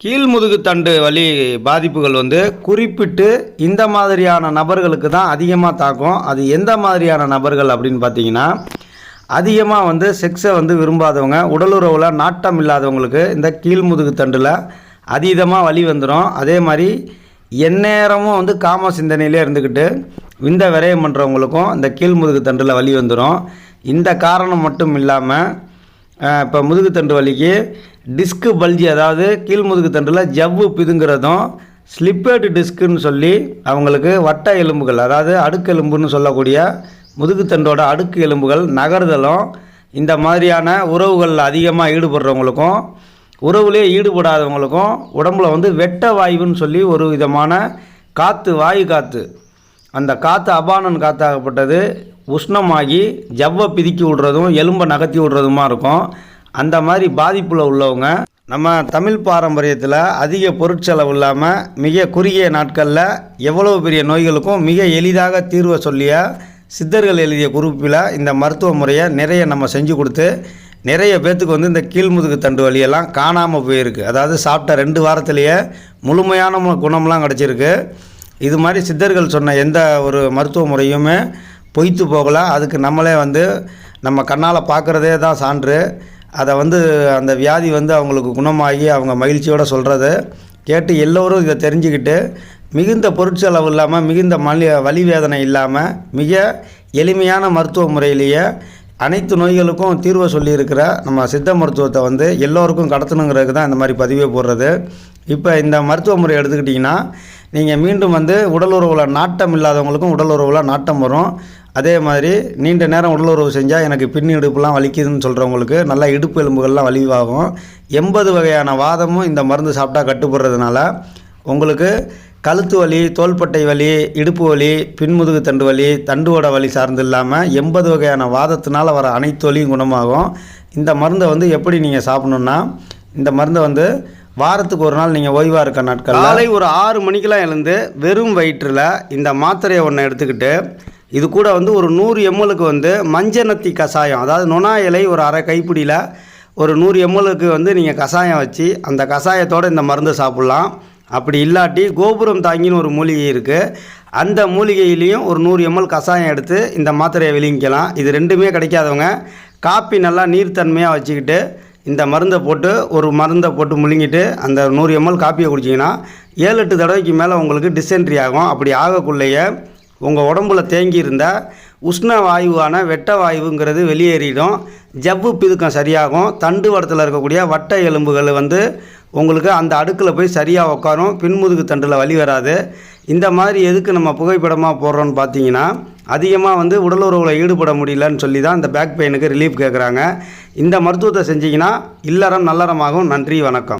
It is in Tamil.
கீழ்முதுகு தண்டு வலி பாதிப்புகள் வந்து குறிப்பிட்டு இந்த மாதிரியான நபர்களுக்கு தான் அதிகமாக தாக்கும். அது எந்த மாதிரியான நபர்கள் அப்படின்னு பார்த்தீங்கன்னா அதிகமாக வந்து செக்ஸை வந்து விரும்பாதவங்க உடலுறவில் நாட்டம் இல்லாதவங்களுக்கு இந்த கீழ்முதுகு தண்டில் அதீதமாக வலி வந்துடும் அதே மாதிரி எந்நேரமும் வந்து காம சிந்தனையிலே இருந்துக்கிட்டு விந்த விரயம் பண்ணுறவங்களுக்கும் இந்த கீழ்முதுகு தண்டில் வலி வந்துடும் இந்த காரணம் மட்டும் இல்லாமல் இப்போ முதுகு தண்டு வலிக்கு டிஸ்க்கு பல்ஜி அதாவது கீழ்முதுகு தண்டில் ஜவ்வு பிதுங்கிறதும் ஸ்லிப்பேட் டிஸ்க்குன்னு சொல்லி அவங்களுக்கு வட்ட எலும்புகள் அதாவது அடுக்கு எலும்புன்னு சொல்லக்கூடிய முதுகுத்தண்டோட அடுக்கு எலும்புகள் நகர்தலும் இந்த மாதிரியான உறவுகளில் அதிகமாக ஈடுபடுறவங்களுக்கும் உறவுலேயே ஈடுபடாதவங்களுக்கும் உடம்புல வந்து வெட்ட வாயுன்னு சொல்லி ஒரு விதமான காற்று வாயு காற்று அந்த காற்று அபானன் காற்றாகப்பட்டது உஷ்ணமாகி ஜவ்வை பிதுக்கி விடுறதும் எலும்பை நகர்த்தி விடுறதுமா இருக்கும். அந்த மாதிரி பாதிப்பில் உள்ளவங்க நம்ம தமிழ் பாரம்பரியத்தில் அதிக பொருட்செலவு இல்லாமல் மிக குறுகிய நாட்களில் எவ்வளவு பெரிய நோய்களுக்கும் மிக எளிதாக தீர்வை சொல்லிய சித்தர்கள் எழுதிய குறிப்பில் இந்த மருத்துவ முறையை நிறைய நம்ம செஞ்சு கொடுத்து நிறைய பேர்த்துக்கு வந்து இந்த கீழ்முதுகு தண்டு வலியெல்லாம் காணாமல் போயிருக்கு. அதாவது சாப்பிட்ட ரெண்டு வாரத்திலேயே முழுமையான குணம்லாம் கிடச்சிருக்கு. இது மாதிரி சித்தர்கள் சொன்ன எந்த ஒரு மருத்துவ முறையுமே பொய்த்து போகலை. அதுக்கு நம்மளே வந்து நம்ம கண்ணால் பார்க்குறதே தான் சான்று. அதை வந்து அந்த வியாதி வந்து அவங்களுக்கு குணமாகி அவங்க மகிழ்ச்சியோடு சொல்கிறத கேட்டு எல்லோரும் இதை தெரிஞ்சுக்கிட்டு மிகுந்த பொருட்செலவு இல்லாமல் மிகுந்த மலி வலி வேதனை இல்லாமல் மிக எளிமையான மருத்துவ முறையிலேயே அனைத்து நோய்களுக்கும் தீர்வை சொல்லியிருக்கிற நம்ம சித்த மருத்துவத்தை வந்து எல்லோருக்கும் கடத்தணுங்கிறதுக்கு தான் இந்த மாதிரி பதிவே போடுறது. இப்போ இந்த மருத்துவ முறை எடுத்துக்கிட்டிங்கன்னா நீங்கள் மீண்டும் வந்து உடல் உறவில் நாட்டம் இல்லாதவங்களுக்கும் உடல் உறவில் நாட்டம் வரும். அதே மாதிரி நீண்ட நேரம் உடல் உறவு செஞ்சால் எனக்கு பின் இடுப்புலாம் வலிக்குதுன்னு சொல்கிறவங்களுக்கு நல்லா இடுப்பு எலும்புகள்லாம் வலிவாகும். எண்பது வகையான வாதமும் இந்த மருந்து சாப்பிட்டா கட்டுப்படுறதுனால உங்களுக்கு கழுத்து வலி தோள்பட்டை வலி இடுப்பு வலி பின்முதுகு தண்டு வலி தண்டுவோட வலி சார்ந்து இல்லாமல் எண்பது வகையான வாதத்தினால் வர அனைத்து வலியும் குணமாகும். இந்த மருந்தை வந்து எப்படி நீங்கள் சாப்பிட்ணுன்னா இந்த மருந்தை வந்து வாரத்துக்கு ஒரு நாள் நீங்கள் ஓய்வாக இருக்க நாட்கள் காலை ஒரு ஆறு மணிக்கெலாம் எழுந்து வெறும் வயிற்றில் இந்த மாத்திரையை ஒன்று எடுத்துக்கிட்டு இது கூட வந்து ஒரு நூறு எம்எலுக்கு வந்து மஞ்சனத்தி கஷாயம் அதாவது நுணா இலை ஒரு அரை கைப்பிடியில் ஒரு நூறு எம்எலுக்கு வந்து நீங்கள் கஷாயம் வச்சு அந்த கஷாயத்தோடு இந்த மருந்து சாப்பிட்லாம். அப்படி இல்லாட்டி கோபுரம் தாங்கின்னு ஒரு மூலிகை இருக்குது அந்த மூலிகையிலையும் ஒரு நூறு எம்எல் கஷாயம் எடுத்து இந்த மாத்திரையை விழுங்கிக்கலாம். இது ரெண்டுமே கிடைக்காதவங்க காப்பி நல்லா நீர்த்தன்மையாக வச்சுக்கிட்டு இந்த மருந்தை போட்டு ஒரு மருந்தை போட்டு முழுங்கிட்டு அந்த நூறு எம்எல் காப்பியை குடிச்சிங்கன்னா ஏழு எட்டு தடவைக்கு மேலே உங்களுக்கு டிசென்ட்ரி ஆகும். அப்படி ஆகக்குள்ளேயே உங்கள் உடம்புல தேங்கி உஷ்ண வாயுவான வெட்ட வாயுங்கிறது வெளியேறிடும். ஜவ்வு பிதுக்கம் சரியாகும். தண்டு வடத்தில் இருக்கக்கூடிய வட்ட எலும்புகள் வந்து உங்களுக்கு அந்த அடுக்கில் போய் சரியாக உட்காரும் பின்முதுகு தண்டில் வலி வராது. இந்த மாதிரி எதுக்கு நம்ம புகைப்படமாக போடுறோன்னு பார்த்தீங்கன்னா அதிகமாக வந்து உடலுறவில் ஈடுபட முடியலன்னு சொல்லி தான் இந்த பேக் பெயினுக்கு ரிலீஃப் கேட்குறாங்க இந்த மருத்துவத்தை செஞ்சீங்கன்னா இல்லறம் நல்லறமாகவும் நன்றி வணக்கம்.